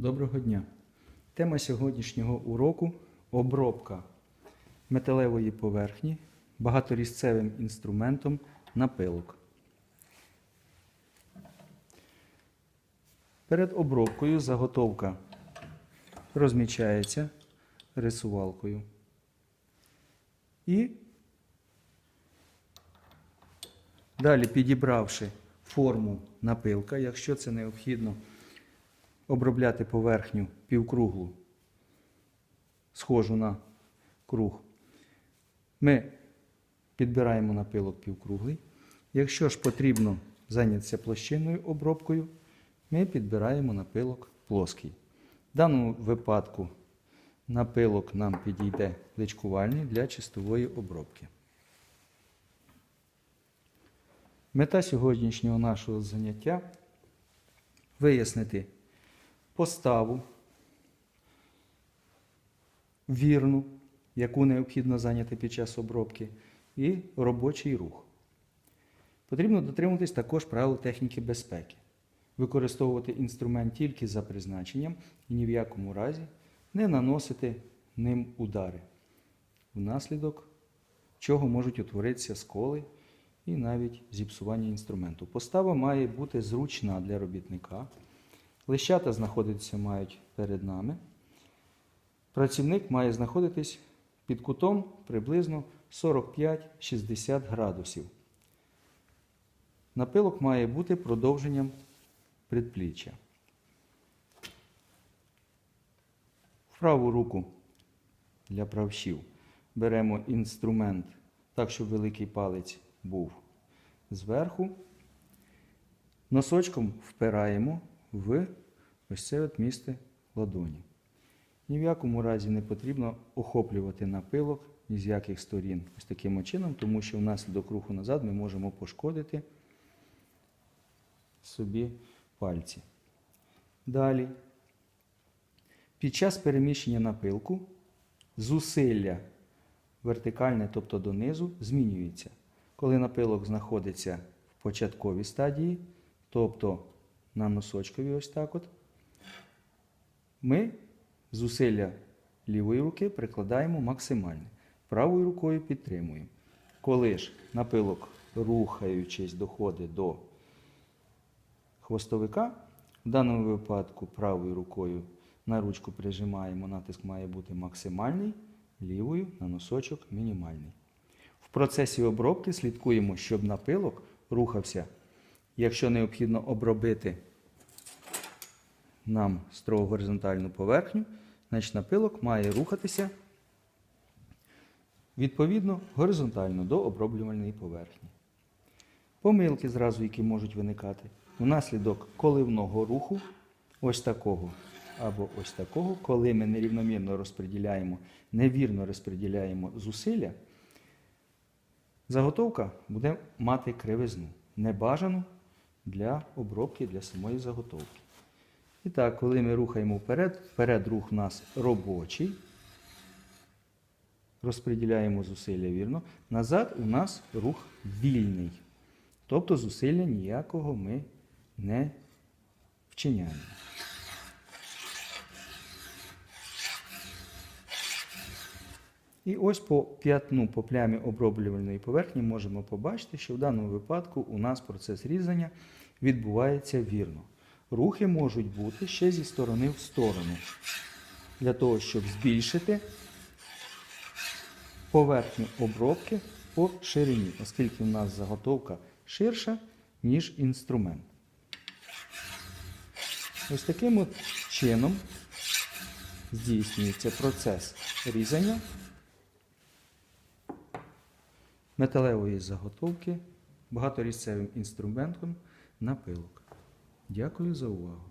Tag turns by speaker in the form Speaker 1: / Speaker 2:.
Speaker 1: Доброго дня! Тема сьогоднішнього уроку обробка металевої поверхні багаторізцевим інструментом напилок. Перед обробкою заготовка розмічається рисувалкою. І далі підібравши форму напилка, якщо це необхідно, обробляти поверхню півкруглу, схожу на круг, ми підбираємо напилок півкруглий. Якщо ж потрібно зайнятися площинною обробкою, ми підбираємо напилок плоский. В даному випадку напилок нам підійде пличкувальний для чистової обробки. Мета сьогоднішнього нашого заняття вияснити поставу вірну, яку необхідно зайняти під час обробки, і робочий рух. Потрібно дотримуватись також правил техніки безпеки, використовувати інструмент тільки за призначенням і ні в якому разі не наносити ним удари, внаслідок чого можуть утворитися сколи і навіть зіпсування інструменту. Постава має бути зручна для робітника. Лещата знаходитися мають перед нами. Працівник має знаходитись під кутом приблизно 45-60 градусів. Напилок має бути продовженням предпліччя. В праву руку для правшів беремо інструмент так, щоб великий палець був зверху. Носочком впираємо в ось це от місце ладоні. Ні в якому разі не потрібно охоплювати напилок ні з яких сторін ось таким чином, тому що внаслідок руху назад ми можемо пошкодити собі пальці. Далі. Під час переміщення напилку зусилля вертикальне, тобто донизу, змінюється. Коли напилок знаходиться в початковій стадії, тобто на носочкові ось так от, ми зусилля лівої руки прикладаємо максимальне. Правою рукою підтримуємо. Коли ж напилок, рухаючись, доходить до хвостовика, в даному випадку правою рукою на ручку прижимаємо, натиск має бути максимальний, лівою на носочок мінімальний. В процесі обробки слідкуємо, щоб напилок рухався. Якщо необхідно обробити нам строго горизонтальну поверхню, значить напилок має рухатися відповідно горизонтально до оброблювальної поверхні. Помилки зразу, які можуть виникати, внаслідок коливного руху, ось такого або ось такого, коли ми нерівномірно розподіляємо, невірно розподіляємо зусилля, заготовка буде мати кривизну, небажану для обробки для самої заготовки. І так, коли ми рухаємо вперед, вперед рух у нас робочий. Розподіляємо зусилля вірно. Назад у нас рух вільний. Тобто зусилля ніякого ми не вчиняємо. І ось по п'ятну, по плямі оброблювальної поверхні можемо побачити, що в даному випадку у нас процес різання відбувається вірно. Рухи можуть бути ще зі сторони в сторону, для того, щоб збільшити поверхню обробки по ширині, оскільки у нас заготовка ширша, ніж інструмент. Ось таким от чином здійснюється процес різання металевої заготовки багаторізцевим інструментом напилок. Дякую за увагу.